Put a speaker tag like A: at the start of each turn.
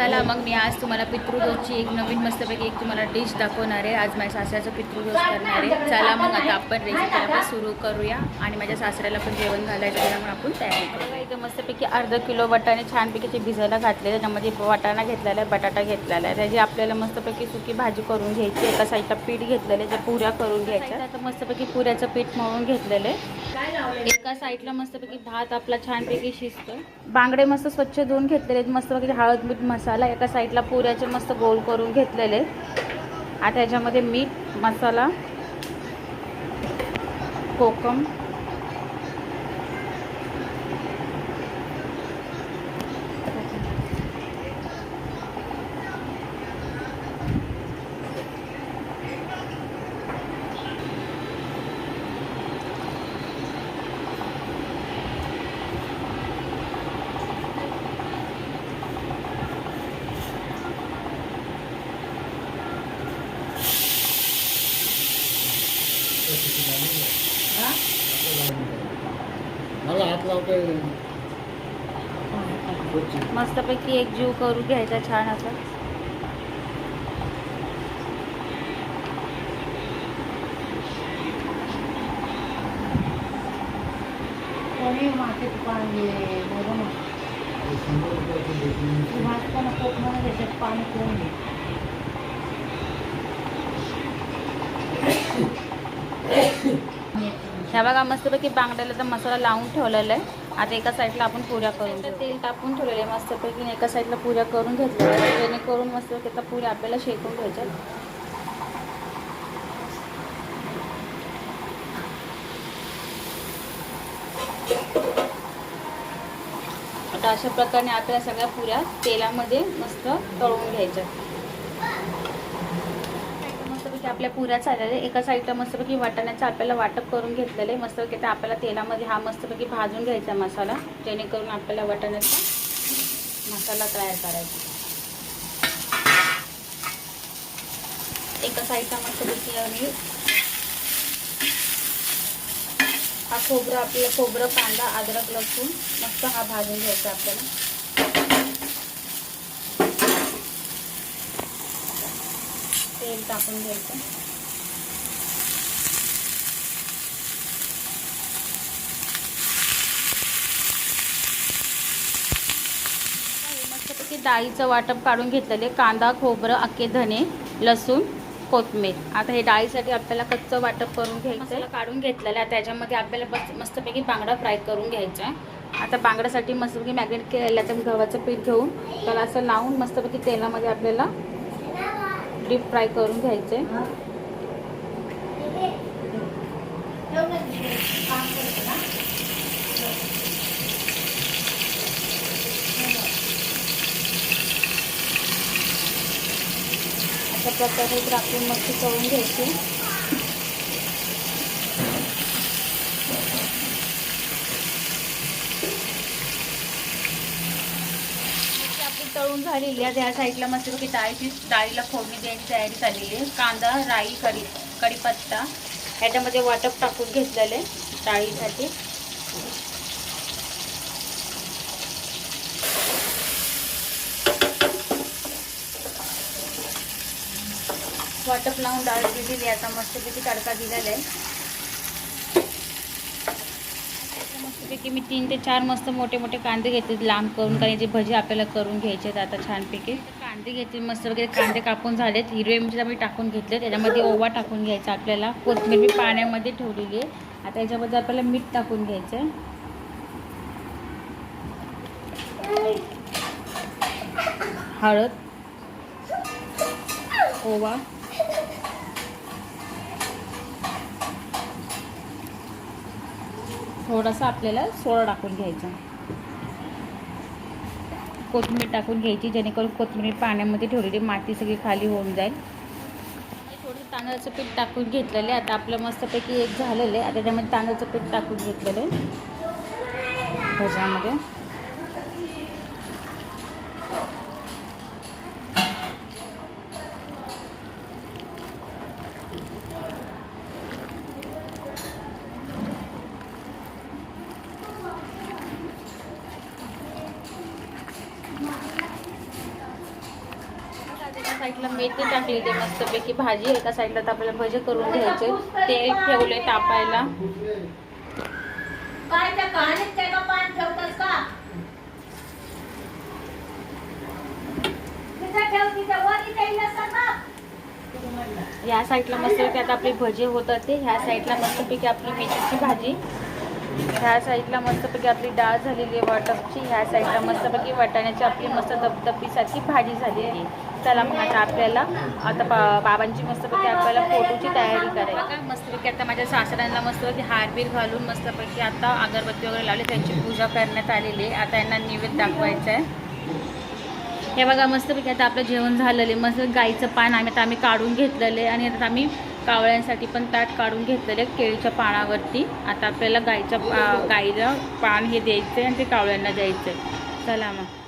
A: चला मग मी आज तुम्हाला पितृदोषची एक नवीन मस्तपैकी एक तुम्हाला डिश दाखवणार आहे. आज माझ्या सासऱ्याचं पितृदोष करणार आहे. चला मग आता आपण रेसिपीला सुरू करूया. आणि माझ्या सासऱ्याला पण जेवण घालायचं त्यामुळे आपण तयारी करूया. इथं मस्तपैकी अर्धा किलो वाटाणे छानपैकी ते भिजायला घातले त्याच्यामध्ये वाटाणा घेतलेला आहे बटाटा घेतलेला आहे. त्याची आपल्याला मस्तपैकी सुकी भाजी करून घ्यायची एका साईडला पीठ घेतलेलं आहे त्या पुऱ्या करून घ्यायच्या. आता मस्तपैकी पुऱ्याचं पीठ मळून घेतलेलं आहे. एका साईडला मस्तपैकी भात आपला छानपैकी शिजतो बांगडे मस्त स्वच्छ धुवून घेतलेले आहेत. मस्तपैकी हळद मीठ मसाला एका साईडला पुऱ्याचे मस्त गोल करून घेतलेले. आता याच्यामध्ये मीठ मसाला कोकम
B: मला हात लावतोय
A: मस्तपैकी एक जीव करून घ्यायचा छान असं.
C: कोणी मातीत पाणी बघ
A: ह्या बघा मस्तपैकी बांगड्याला तर मसाला लावून ठेवलेला आहे. आता एका साईडला आपण पुऱ्या करून. तेल टाकून ठेवलेले आहे मस्तपैकी. एका साईडला पुऱ्या करून घेतलेल्या जेणेकरून मस्तपैकी आता पुऱ्या आपल्याला शेकून घ्यायच्या आता अशा प्रकारे आपल्या सगळ्या पुऱ्या तेलामध्ये मस्त तळून घ्यायच्या. आपल्या पुऱ्या चाललेल्या आहे. एका साईडला मस्तपैकी वाटाण्याचं आपल्याला वाटप करून घेतलेलं आहे. मस्तपैकी ते आपल्याला तेलामध्ये हा मस्तपैकी भाजून घ्यायचा मसाला. जेणेकरून आपल्याला वाटाण्याचा मसाला तयार करायचा. एका साईडला मस्तपैकी आम्ही हा खोबरं आपल्याला खोबरं कांदा अद्रक लसूण मस्त हा भाजून घ्यायचा आपल्याला. तेल टाकून घ्यायचं. मस्तपैकी डाळीचं वाटप काढून घेतलेले कांदा खोबरं अक्के धने लसूण कोथमीर आता हे डाळीसाठी आपल्याला कच्चं वाटप करून घ्यायचं काढून घेतलेलं आहे. त्याच्यामध्ये आपल्याला बस मस्तपैकी बांगडा फ्राय करून घ्यायचा आहे. आता बांगड्यासाठी मस्तपैकी मॅग्नेट केलेलं आहे. गव्हाचं पीठ घेऊन त्याला असं लावून मस्तपैकी तेलामध्ये आपल्याला डीप फ्राय करून घ्यायचे. अशा प्रकारे राखून मस्त तळून घ्यायची. तळून झालेली आहे. त्या साईडला मस्तपैकी डाळीची डाळीला फोडणी द्यायची तयारी झालेली आहे. कांदा राई कढी कढीपत्ता. ह्याच्यामध्ये वाटप टाकून घेतलेले डाळीसाठी. वाटप लावून डाळ दिलेली आता मस्तपैकी तडका दिलेला आहे. मस्तपैकी मी तीन ते चार मस्त मोठे मोठे कांदे घेते लांब करून कारण जे भजी आपल्याला करून घ्यायचे आहेत आता छानपैकी. कांदे घेतले मस्त वगैरे कांदे कापून झालेत. हिरवे मिरची मी टाकून घेतले त्याच्यामध्ये ओवा टाकून घ्यायचा आपल्याला. कोथमीर मी पाण्यामध्ये ठेवलेली आहे. आता याच्यामध्ये आपल्याला मीठ टाकून घ्यायचं आहे. हळद ओवा थोडासा आपल्याला सोडा टाकून घ्यायचा. कोथिंबीर टाकून घ्यायची जेणेकरून कोथिंबीर पाण्यामध्ये ठेवलेली माती सगळी खाली होऊन जाईल. थोडं तांदळाचं पीठ टाकून घेतलेलं आहे. आता आपलं मस्तपैकी एक झालेलं आहे. आता त्यामध्ये तांदळाचं पीठ टाकून घेतलेलं आहे. ह्याच्यामध्ये साईडला मेथी टाकली ते मस्तपैकी भाजी एका साईडला तर आपल्याला भजे करून घ्यायचे. तेल ठेवले तापायला. या साईडला मस्तपैकी आता आपले भजे होतात ते. ह्या साईडला मस्तपैकी आपली मेथीची भाजी. ह्या साईडला मस्तपैकी आपली डाळ झालेली आहे वाटपची. ह्या साईडला मस्तपैकी वाटाण्याची आपली मस्त दबदबीसारखी भाजी झालेली आहे. चला मग आता आपल्याला आता बा बाबांची मस्तपैकी आपल्याला फोटोची तयारी करायची. मस्तपैकी आता माझ्या सासऱ्यांना मस्तपैकी हारबीर घालून मस्तपैकी आता अगरबत्ती वगैरे लावली त्यांची पूजा करण्यात आलेली आहे. आता यांना निवेद दाखवायचं आहे. हे बघा मस्तपैकी आता आपलं जेवण झालेलं आहे. मस्त गाईचं पान आम्ही आता आम्ही काढून घेतलेलं आहे आणि आता आम्ही कावळ्यांसाठी पण ताट काढून घेतलेले केळीच्या पानावरती. आता आपल्याला गाईच्या पा- गाईला पान हे द्यायचं आहे आणि ते कावळ्यांना द्यायचं आहे चला मग.